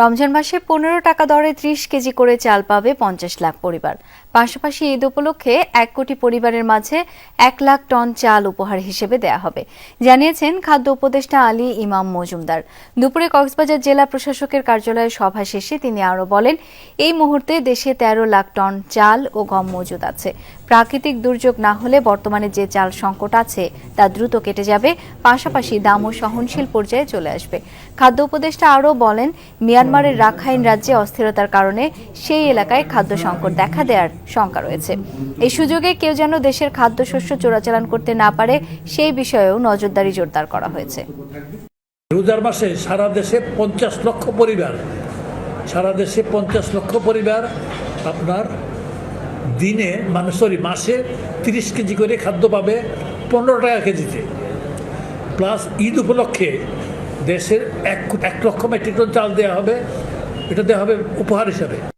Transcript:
রমজান মাসে পনেরো টাকা দরে ত্রিশ কেজি করে চাল পাবে পঞ্চাশ লাখ পরিবার। পাশাপাশি ঈদ উপলক্ষে এক কোটি পরিবারের মাঝে এক লাখ টন চাল উপহার হিসেবে দেয়া হবে। জানিয়েছেন খাদ্য উপদেষ্টা আলী ইমাম মজুমদার। দুপুরে কক্সবাজার জেলা প্রশাসকের কার্যালয়ে সভা শেষে তিনি আরও বলেন, এই মুহূর্তে দেশে তেরো লাখ টন চাল ও গম মজুদ আছে। প্রাকৃতিক দুর্যোগ না হলে বর্তমানে যে চাল সংকট আছে তা দ্রুত কেটে যাবে, পাশাপাশি দামও সহনশীল পর্যায়ে চলে আসবে। খাদ্য উপদেষ্টা আরও বলেন মিয়ানমারের রাখাইন রাজ্যে অস্থিরতার কারণে সেই এলাকায় খাদ্য সংকট দেখা দেওয়ার শঙ্কা রয়েছে। এই সুযোগে কেউ যেন দেশের খাদ্যশস্য চোরাচালান করতে না পারে, সেই বিষয়েও নজরদারি জোরদার করা হয়েছে। রোজার মাসে সারা দেশে পঞ্চাশ লক্ষ পরিবার, সারা দেশে পঞ্চাশ লক্ষ পরিবার আপনার দিনে মানে সরি মাসে তিরিশ কেজি করে খাদ্য পাবে পনেরো টাকা কেজিতে। প্লাস ঈদ উপলক্ষে দেশের এক এক লক্ষ মেট্রিক টন চাল দেওয়া হবে এটা দেওয়া হবে উপহার হিসাবে।